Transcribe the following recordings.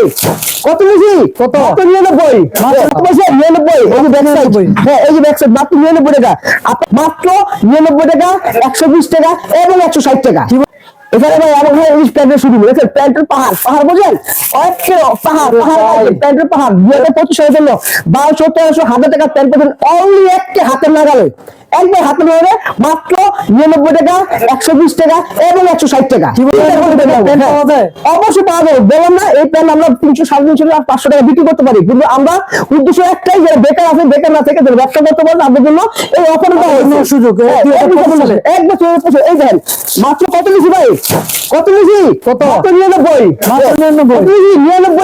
ভাই কত? বেশি কত? নিরানব্বই? মাত্র? নিরানব্বই। এই যে ব্যাক সাইড হ্যাঁ এই যে ব্যাক সাইড মাত্র নিরানব্বই টাকা। মাত্র নিরানব্বই টাকা একশো বিশ টাকা এবং একশো ষাট টাকা। এখানে ভাই আমার ভাই ইংলিশ প্যান্টের শুরু দেখেন প্যান্টের পাহাড়। পাহাড় বোঝেন? অনেক পাহাড়। পাহাড়। প্যান্টের পাহাড়। দুই হাজার পঁচিশ সালের জন্য বারোশো তেরোশো হাজার টাকা প্যান্ট পাবেন। অনলি একটা হাতের নাগালে। একবার হাতে নাগালে মাত্র নিরানব্বই টাকা একশো বিশ টাকা এবং একশো ষাট টাকা? অবশ্যই পাওয়া যাবে বললাম না এই প্যান্ট আমরা তিনশো সাড়ে তিনশো পাঁচশো টাকা বিক্রি করতে পারি। কিন্তু আমরা উদ্দেশ্য একটাই যারা বেকার আছে বেকার না থেকে ব্যবসা করতে পারে তাদের জন্য এই অফারটা অন্য সুযোগ, হ্যাঁ, এক বছর এই দেখেন মাত্র কত বেশি ভাই? কত বেশি কত? নিরানব্বই। মাত্র নিরানব্বই।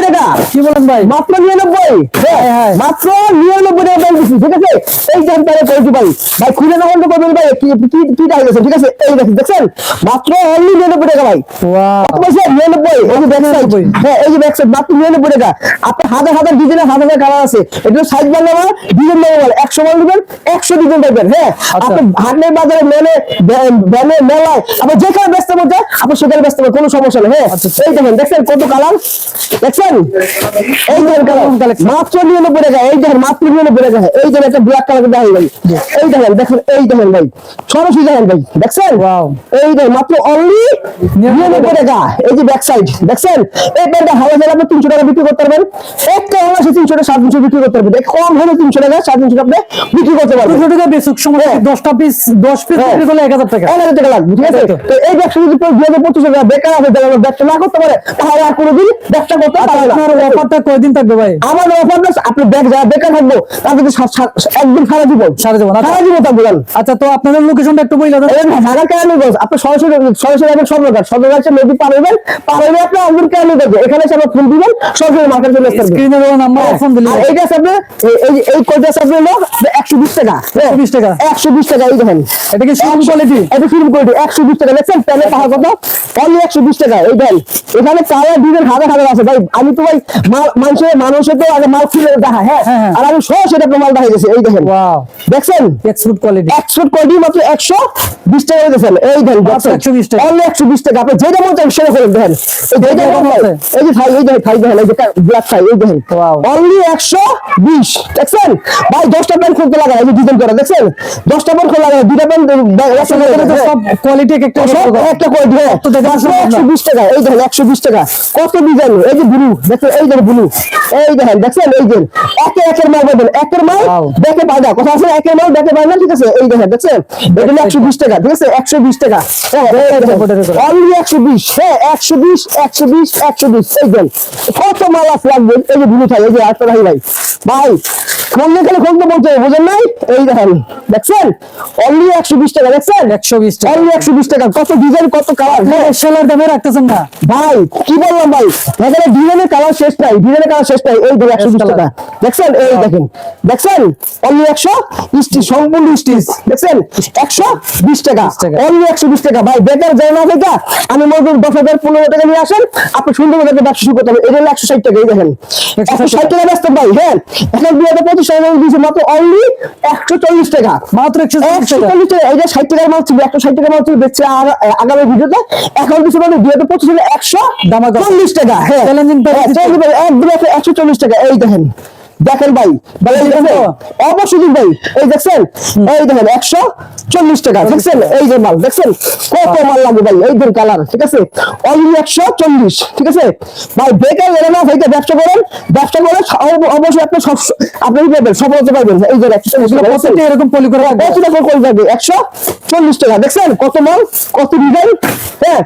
টাকা। কি বলেন ভাই? মাত্র নিরানব্বই। হ্যাঁ, হ্যাঁ। মাত্র নিরানব্বই টাকা ঠিক আছে? এই দাম তাহলে ভাই। ভাই খুলে করবেন ভাই। কি কি টাকা গেছে ঠিক আছে? এই দেখেন দেখছেন? মাত্র অনলি নিরানব্বই টাকা ভাই। কত পয়সা? 99 এই যে back side। 99 হ্যাঁ, এই যে back মাত্র 99 টাকা। আপনার হাজার হাজার ডিজাইনের হাজার হাজার কালার আছে। এটা সাইজ ডিজাইন বানাবো একশো মাল একশো ডিজাইন পাইবেন হ্যাঁ? আচ্ছা। আপনি হাটের বাজারে মেলে ভ্যানে মেলায় আবার যেখানে ব্যস্ত মধ্যে আপনি সেখানে ব্যস্ত পাবেন কোনো সমস্যা নেই হ্যাঁ? আচ্ছা। এই দেখেন দেখছেন কত কালার দেখছেন? এই দেখেন কালার মাত্র নিরানব্বই টাকা এই দেখেন মাত্র নিরানব্বই টাকা এই দেখেন একটা ব্ল্যাক কালার দেখাই ভাই। এই দেখেন দেখেন এই দেখেন ভাই। সরাসরি দেখেন ভাই দেখছেন. এই দেখেন মাত্র অনলি নিরানব্বই টাকা। এই যে ব্যাক সাইড দেখছেন? এই প্যান্টটা হাওয়া আপনি তিনশো টাকা বিক্রি করতে পারবেন। একটা অনার্সে তিনশো টাকা তিনশো বিক্রি করতে পারবেন কম হলে তিনশো টাকা সাড়ে তিনশো টাকা বিক্রি করতে পারবেন দুশো টাকা বেসুক সময় হ্যাঁ। দশটা পিস দশ পিস হ্যাঁ। বিক্রি করলে এক হাজার টাকা। এক হাজার টাকা লাগবে ঠিক আছে? তো। এই ব্যবসা যদি কেউ হাজার পঁচিশ টাকা বেকার যারা ব্যবসা না করতে পারে তাহলে আর কোনোদিন ব্যবসা করতে পারবে না। আপনার অফারটা কয়দিন থাকবে ভাই? আমার অফার আপনি ব্যাগ যারা বেকার থাকব সা- একদিন সারা জীবন। সারা জীবন, আচ্ছা। সারা জীবন থাকব আচ্ছা তো আপনাদের লোকেশনটা একটু আপনি সরাসরি সরাসরি যাবেন সদরঘাট সদরঘাট নদী পার হইবেন পার হইলে আপনি আঙ্গুর কেরানীগঞ্জ এখানে এসে আপনি ফোন দিবেন সরাসরি মার্কেট চলে আসতে স্ক্রিনে দেওয়া নাম্বার ফোন দিলে। এইটা আপনি এই- এই এই আপনি হলো একশো বিশ টাকা। 120 টাকা। একশো বিশ টাকা এই দেখেন। এটা কি সুন্দর কোয়ালিটি এটা ফিল্ম কোয়ালিটি একশো বিশ টাকা। দেখছেন প্যানে পাহাড় কত অনলি একশো বিশ টাকা এই দেন এখানে কালার ডিজাইন হাজার হাজার আছে। ভাই আমি তো ভাই মানুষের মানুষের তো আগে মাল খুলে দেখা হ্যাঁ? হ্যাঁ, হ্যাঁ। আর আমি সরাসরি আপনার মাল দেখা গেছে এই দেখেন। ওয়াও দেখছেন? এক্সপোর্ট কোয়ালিটি একশো কোয়ালিটি মাত্র একশো। বিশ টাকা দিয়েছেন এই দেন মাত্র 120 টাকা। অনলি একশো বিশ টাকা আপনি যেটা মনে চান সেটা করেন দেখেন এই মনে? এই যে থাই এই যে থাই দেখেন এই যে ব্ল্যাক থাই এই দেখেন অনলি একশো বিশ দেখছেন ভাই দশটা প্যান্ট খুলতে লাগা এই যে ডিজাইন করা দেখছেন দশটা প্যান্ট খোলা লাগা দুটা প্যান্ট সব কোয়ালিটি একটা দেখেন আসলে একশো বিশ টাকা এই দেখেন একশো বিশ টাকা কত ডিজাইন এই যে ব্লু দেখেন এই দেখেন ব্লু এই দেখেন দেখছেন এই যে একে একের মাল পাবেন একের মাল দেখে না কথা আছে একের মাল দেখে না ঠিক আছে এই দেখেন দেখছেন এটা একশো বিশ টাকা ঠিক আছে? একশো বিশ টাকা। অনলি একশো বিশ হ্যাঁ একশো বিশ একশো বিশ একশো বিশ। কত মালাস লাগবে? এই যে ব্লু থাকে এই যে আটটা ভাই ভাই। ভাই খুললে গেলে খুলতে বলতে বুঝেন নাই? এই দেখেন দেখছেন? অনলি একশো বিশ টাকা দেখছেন? একশো বিশ টাকা। অনলি একশো বিশ টাকা। কত ডিজাইন কত কালার সেলার দামে রাখতেছেন না। ভাই কি বললাম ভাই? এখানে ডিজাইনের কালার শেষ নাই ডিজাইনের কালার শেষ নাই। এই দেখেন একশো বিশ টাকা। দেখছেন? এই দেখেন দেখছেন? অনলি একশো স্টিচ সম্পূর্ণ স্টিচ দেখছেন? একশো বিশ টাকা। অনলি একশো বিশ টাকা। ভাই বেকার যায় না থেকে আমি মনে করি দশ হাজার পনেরো টাকা নিয়ে আসেন আপনি সুন্দর ব্যবসা শুরু করতে হবে এটা হলো একশো ষাট টাকা এই দেখেন। 160 একশো ষাট টাকা। ব্যস্ত ভাই হ্যাঁ। এখন দুই হাজার পঁচিশ টাকা দিয়েছে মাত্র অনলি একশো চল্লিশ টাকা মাত্র একশো একশো চল্লিশ টাকা ষাট টাকার মাল ছিল একশো ষাট টাকার মাল ছিল দেখছে আর আগামী ভিডিওতে এখন কিছু মানে দুই হাজার পঁচিশ একশো। চল্লিশ টাকা হ্যাঁ হ্যাঁ, দিচ্ছে। একশো চল্লিশ টাকা এই দেখেন দেখেন ভাই অবশ্যই ভাই এই দেখছেন? এই দেখেন একশো চল্লিশ টাকা দেখছেন? এই যে মাল দেখছেন? কত মাল লাগে ভাই এই দেখেন কালার ঠিক আছে? অনলি একশো চল্লিশ ঠিক আছে? ভাই বেকার এরা না ভাইকে ব্যবসা করেন ব্যবসা করে অব- অবশ্যই আপনি সব আপনি পাবেন? সফলতা পাবেন এই যে এরকম পলি করে। কত টাকা করে যাবে? একশো চল্লিশ টাকা দেখছেন? কত মাল কত ডিজাইন হ্যাঁ?